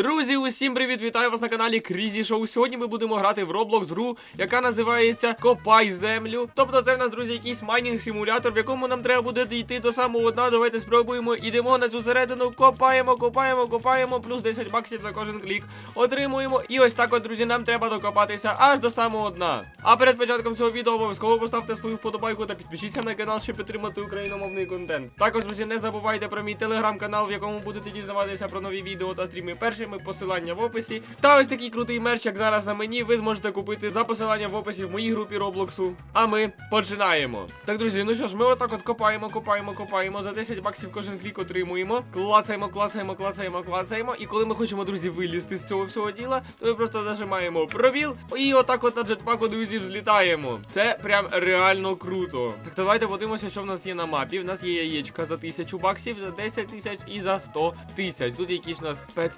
Друзі, усім привіт! Вітаю вас на каналі Крізі Шоу. Сьогодні ми будемо грати в Roblox гру, яка називається Копай землю. Тобто, це в нас, друзі, якийсь майнінг симулятор, в якому нам треба буде дійти до самого дна. Давайте спробуємо. Ідемо на цю середину, копаємо, копаємо, копаємо, плюс 10 баксів за кожен клік. Отримуємо. І ось так, от, друзі, нам треба докопатися аж до самого дна. А перед початком цього відео обов'язково поставте свою вподобайку та підпишіться на канал, щоб підтримати україномовний контент. Також, друзі, не забувайте про мій телеграм-канал, в якому будете дізнаватися про нові відео та стріми першими. Посилання в описі. Та ось такий крутий мерч, як зараз на мені, ви зможете купити за посиланням в описі в моїй групі Роблоксу. А ми починаємо. Так, друзі, ну що ж, ми отак от копаємо, копаємо, копаємо. За 10 баксів кожен клік отримуємо. Клацаємо, клацаємо, клацаємо, клацаємо. І коли ми хочемо, друзі, вилізти з цього всього діла, то ми просто нажимаємо пробіл. І отак от на джетпаку, друзі, взлітаємо. Це прям реально круто. Так, давайте подивимося, що в нас є на мапі. В нас є яєчка за 1000 баксів, за 10 тисяч і за 100 тисяч. Тут якийсь у нас Pet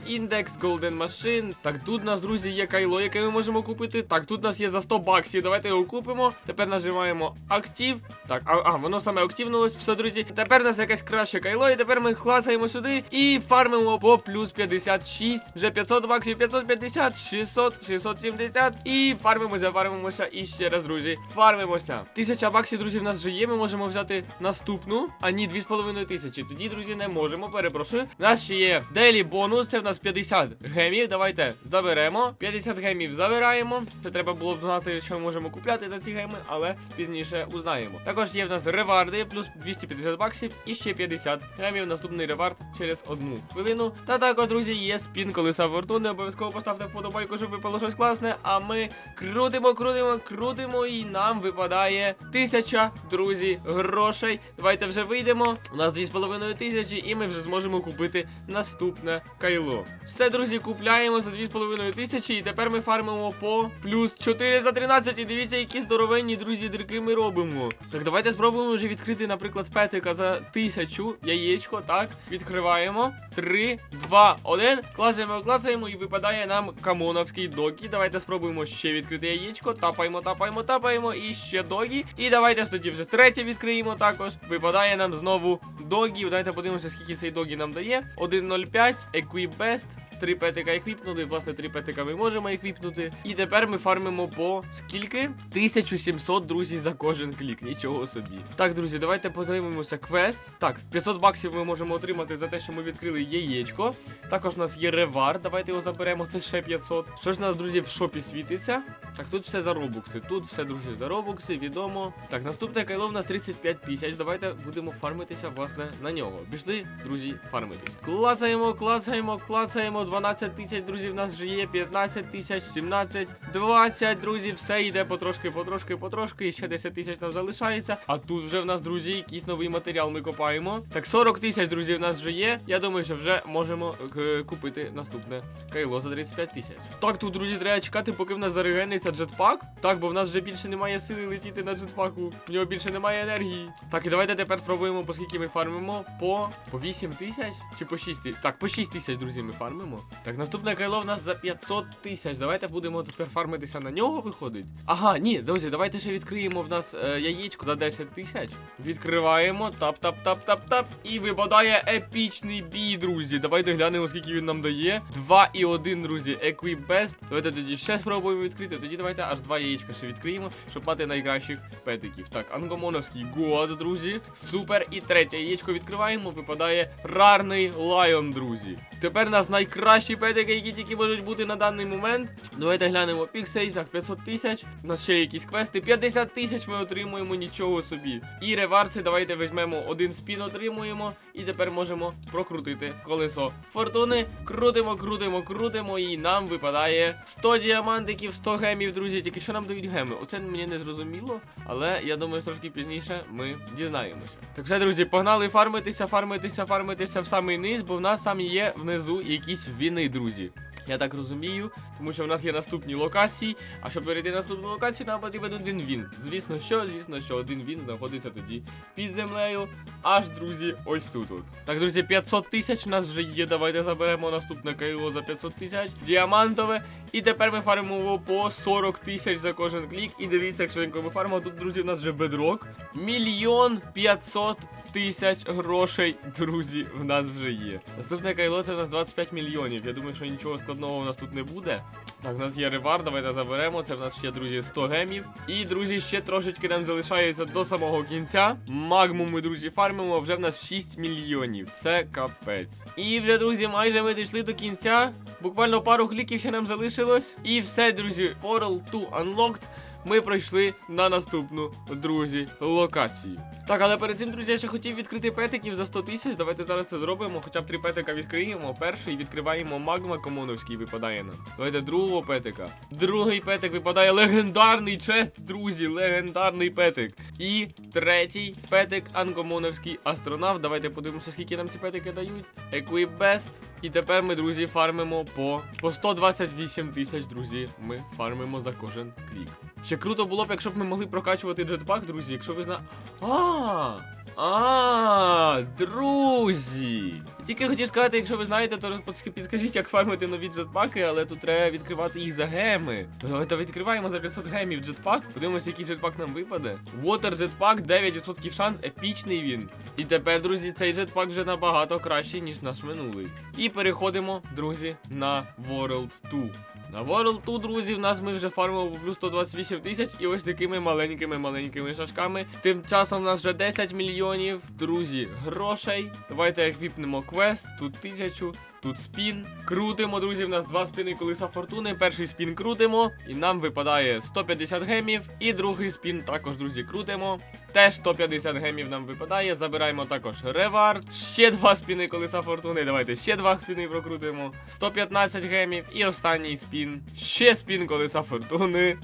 Index, Golden Machine. Так, тут у нас, друзі, є кайло, яке ми можемо купити. Так, тут у нас є за 100 баксів. Давайте його купимо. Тепер нажимаємо актив. Так, а, а воно саме активнулось. Все, друзі. Тепер у нас якесь краще кайло, і тепер ми клацаємо сюди і фармимо по плюс 56. Вже 500 баксів, 550, 600, 670. І фармимося, фармимося. І ще раз, друзі. Фармимося. Тисяча баксів, друзі, в нас вже є. Ми можемо взяти наступну. А ні, 2,5 тисячі. Тоді, друзі, не можемо. Перепрошую. У нас ще є делі бонус. Це в нас 50 гемів. Давайте заберемо. 50 гемів забираємо. Це треба було б знати, що ми можемо купляти за ці геми, але пізніше узнаємо. Також є в нас реварди, плюс 250 баксів і ще 50 гемів. Наступний ревард через одну хвилину. Та також, друзі, є спін колеса фортуни. Обов'язково поставте вподобайку, щоб випало щось класне. А ми крутимо, крутимо, крутимо, і нам випадає тисяча, друзі, грошей. Давайте вже вийдемо. У нас 2,5 тисячі, і ми вже зможемо купити наступне кайло. Все, друзі, купляємо за 2,5 тисячі, і тепер ми фармимо по плюс 4 за 13. І дивіться, які здоровенні, друзі, дірки ми робимо. Так, давайте спробуємо вже відкрити, наприклад, петика за тисячу яєчко. Так, відкриваємо. 3, 2, 1. Клацаємо, клацаємо, і випадає нам камоновський догі. Давайте спробуємо ще відкрити яєчко. Тапаємо, тапаємо, тапаємо. І ще догі. І давайте тоді вже третє відкриємо також. Випадає нам знову догі. Давайте подивимося, скільки цей догі нам дає. 1.05, Equip Best. Три петика еквіпнули, власне, три петика ми можемо еквіпнути. І тепер ми фармимо по скільки? 1700, друзі, за кожен клік. Нічого собі. Так, друзі, давайте подивимося квест. Так, 500 баксів ми можемо отримати за те, що ми відкрили яєчко. Також у нас є ревар. Давайте його заберемо. Це ще 500. Що ж у нас, друзі, в шопі світиться? Так, тут все за робукси. Тут все, друзі, за робукси, відомо. Так, наступне кайло в нас 35 тисяч. Давайте будемо фармитися, власне, на нього. Пішли, друзі, фармитися. Клацаємо, клацаємо, клацаємо. 12 тисяч, друзі, в нас вже є. 15 тисяч, 17, 20, друзі, все йде потрошки, потрошки, потрошки. І ще 10 тисяч нам залишається. А тут вже в нас, друзі, якийсь новий матеріал ми копаємо. Так, 40 тисяч, друзі, в нас вже є. Я думаю, що вже можемо е, купити наступне кайло за 35 тисяч. Так, тут, друзі, треба чекати, поки в нас зарегениться джетпак. Так, бо в нас вже більше немає сили летіти на джетпаку. В нього більше немає енергії. Так, і давайте тепер спробуємо, по скільки ми фармимо. По по 8 тисяч чи по 6 тисяч? Так, по 6 тисяч, друзі, ми фармимо. Так, наступне кайло в нас за 500 тисяч. Давайте будемо тепер фармитися на нього, виходить. Ага, ні, друзі, давайте ще відкриємо в нас е, яєчко за 10 тисяч. Відкриваємо. Тап-тап-тап-тап-тап. І випадає епічний бій, друзі. Давайте глянемо, скільки він нам дає. 2 і 1, друзі. Equip Best. Давайте тоді ще спробуємо відкрити. Тоді давайте аж два яєчка ще відкриємо, щоб мати найкращих петиків. Так, ангомоновський год, друзі. Супер. І третє яєчко відкриваємо. Випадає рарний лайон, друзі. Тепер нас найкращі петики, які тільки можуть бути на даний момент. Давайте глянемо піксель. Так, 500 тисяч. У нас ще якісь квести. 50 тисяч ми отримуємо нічого собі. І реварці, давайте візьмемо один спін, отримуємо. І тепер можемо прокрутити колесо фортуни. Крутимо, крутимо, крутимо. І нам випадає 100 діамантиків, 100 гемів, друзі. Тільки що нам дають геми? Оце мені не зрозуміло. Але я думаю, трошки пізніше ми дізнаємося. Так все, друзі, погнали фармитися, фармитися, фармитися в самий низ, бо в нас там є внизу якісь віни, друзі. Я так розумію, тому що в нас є наступні локації. А щоб перейти на наступну локацію, нам потрібен один він. Звісно, що, звісно, що один він знаходиться тоді під землею. Аж, друзі, ось тут. от. Так, друзі, 500 тисяч у нас вже є. Давайте заберемо наступне кайло за 500 тисяч. Діамантове. І тепер ми фармимо по 40 тисяч за кожен клік. І дивіться, якщо ми фармимо, тут, друзі, у нас вже бедрок. Мільйон 500 тисяч грошей, друзі, в нас вже є. Наступне кайло це у нас 25 мільйонів. Я думаю, що нічого складного у нас тут не буде. Так, у нас є ревар, давайте заберемо. Це в нас ще, друзі, 100 гемів. І, друзі, ще трошечки нам залишається до самого кінця. Магму ми, друзі, фармимо, вже в нас 6 мільйонів. Це капець. І вже, друзі, майже ми дійшли до кінця. Буквально пару кліків ще нам залишилось. І все, друзі, Portal 2 Unlocked. Ми пройшли на наступну, друзі, локацію. Так, але перед цим, друзі, я ще хотів відкрити петиків за 100 тисяч. Давайте зараз це зробимо. Хоча б три петика відкриємо. Перший відкриваємо магма комоновський випадає нам. Давайте другого петика. Другий петик випадає легендарний чест, друзі. Легендарний петик. І третій петик анкомоновський астронавт. Давайте подивимося, скільки нам ці петики дають. Equip. І тепер ми, друзі, фармимо по, по 128 тисяч, друзі. Ми фармимо за кожен крік. Ще круто було б, якщо б ми могли прокачувати джетпак, друзі. Якщо ви зна. А, а, друзі. Тільки хотів сказати, якщо ви знаєте, то підскажіть, як фармити нові джетпаки, але тут треба відкривати їх за геми. То відкриваємо за 500 гемів джетпак. Подивимося, який джетпак нам випаде. Water джетпак, 9% шанс, епічний він. І тепер, друзі, цей джетпак вже набагато кращий, ніж наш минулий. І переходимо, друзі, на World 2. На World 2, друзі, в нас ми вже фармимо по плюс 128 тисяч і ось такими маленькими-маленькими шашками. Тим часом у нас вже 10 мільйонів, друзі, грошей. Давайте як віпнемо квест, тут тисячу. Тут спін. Крутимо, друзі. В нас два спіни колеса фортуни. Перший спін крутимо, і нам випадає 150 гемів. І другий спін також, друзі, крутимо. Теж 150 гемів нам випадає. Забираємо також ревард. Ще два спіни колеса фортуни. Давайте ще два спіни прокрутимо. 115 гемів. І останній спін. Ще спін колеса фортуни.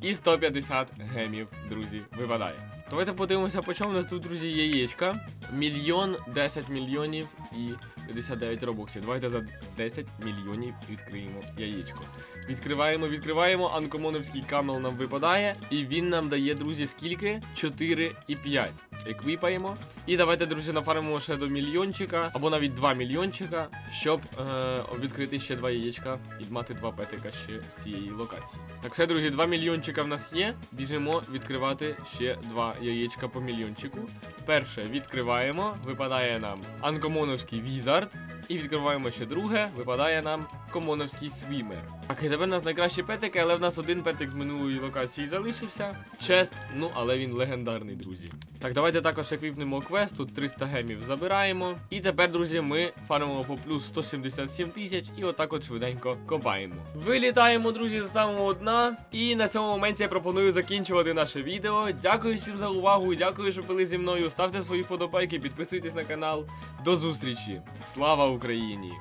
І 150 гемів, друзі, випадає. Давайте подивимося, по чому у нас тут, друзі, яєчка. Мільйон 10 мільйонів і 59 робоксів. Давайте за 10 мільйонів відкриємо яєчко. Відкриваємо, відкриваємо. Анкомоновський камел нам випадає. І він нам дає, друзі, скільки? 4 і 5. Еквіпаємо. І давайте, друзі, нафармимо ще до мільйончика, або навіть 2 мільйончика, щоб е, відкрити ще два яєчка і мати два петика ще з цієї локації. Так, все, друзі, 2 мільйончика в нас є. Біжимо відкривати ще два яєчка по мільйончику. Перше відкриваємо, випадає нам анкомоновський візард. І відкриваємо ще друге, випадає нам комоновський свімер. Так, і тепер нас найкращі петики, але в нас один петик з минулої локації залишився. Чест, ну але він легендарний, друзі. Так, давайте також еквіпнемо квест, тут 300 гемів забираємо. І тепер, друзі, ми фармимо по плюс 177 тисяч і отак от швиденько копаємо. Вилітаємо, друзі, з самого дна. І на цьому моменті я пропоную закінчувати наше відео. Дякую всім за увагу, дякую, що були зі мною. Ставте свої вподобайки, підписуйтесь на канал. До зустрічі! Слава Україні!